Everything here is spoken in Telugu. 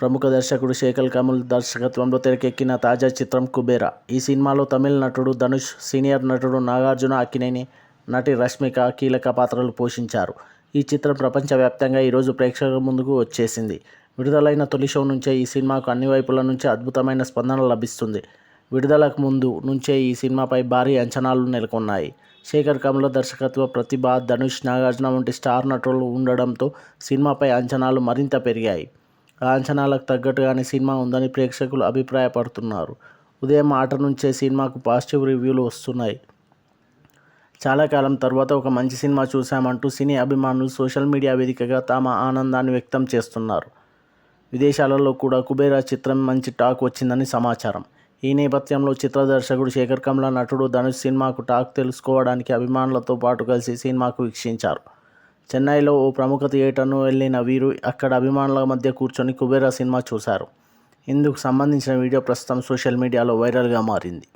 ప్రముఖ దర్శకుడు శేఖర్ కమల్ దర్శకత్వంలో తెరకెక్కిన తాజా చిత్రం కుబేరా. ఈ సినిమాలో తమిళ నటుడు ధనుష్ సీనియర్ నటుడు నాగార్జున అక్కినేని నటి రష్మిక కీలక పాత్రలు పోషించారు. ఈ చిత్రం ప్రపంచవ్యాప్తంగా ఈరోజు ప్రేక్షకుల ముందుకు వచ్చేసింది. విడుదలైన తొలి షో నుంచే ఈ సినిమాకు అన్ని వైపుల నుంచి అద్భుతమైన స్పందన లభిస్తుంది. విడుదలకు ముందు నుంచే ఈ సినిమాపై భారీ అంచనాలు నెలకొన్నాయి. శేఖర్ కమల దర్శకత్వ ప్రతిభ ధనుష్ నాగార్జున వంటి స్టార్ నటులు ఉండడంతో సినిమాపై అంచనాలు మరింత పెరిగాయి. లాంఛనాలకు తగ్గట్టుగానే సినిమా ఉందని ప్రేక్షకులు అభిప్రాయపడుతున్నారు. ఉదయం ఆట నుంచే సినిమాకు పాజిటివ్ రివ్యూలు వస్తున్నాయి. చాలా కాలం తర్వాత ఒక మంచి సినిమా చూశామంటూ సినీ అభిమానులు సోషల్ మీడియా వేదికగా తమ ఆనందాన్ని వ్యక్తం చేస్తున్నారు. విదేశాలలో కూడా కుబేరా చిత్రం మంచి టాక్ వచ్చిందని సమాచారం. ఈ నేపథ్యంలో చిత్ర దర్శకుడు శేఖర్ కమల నటుడు ధనుష్ సినిమాకు టాక్ తెలుసుకోవడానికి అభిమానులతో పాటు కలిసి సినిమాకు వీక్షించారు. చెన్నైలో ఓ ప్రముఖ థియేటర్ను వెళ్ళిన వీరు అక్కడ అభిమానుల మధ్య కూర్చొని కుబేరా సినిమా చూశారు. ఇందుకు సంబంధించిన వీడియో ప్రస్తుతం సోషల్ మీడియాలో వైరల్గా మారింది.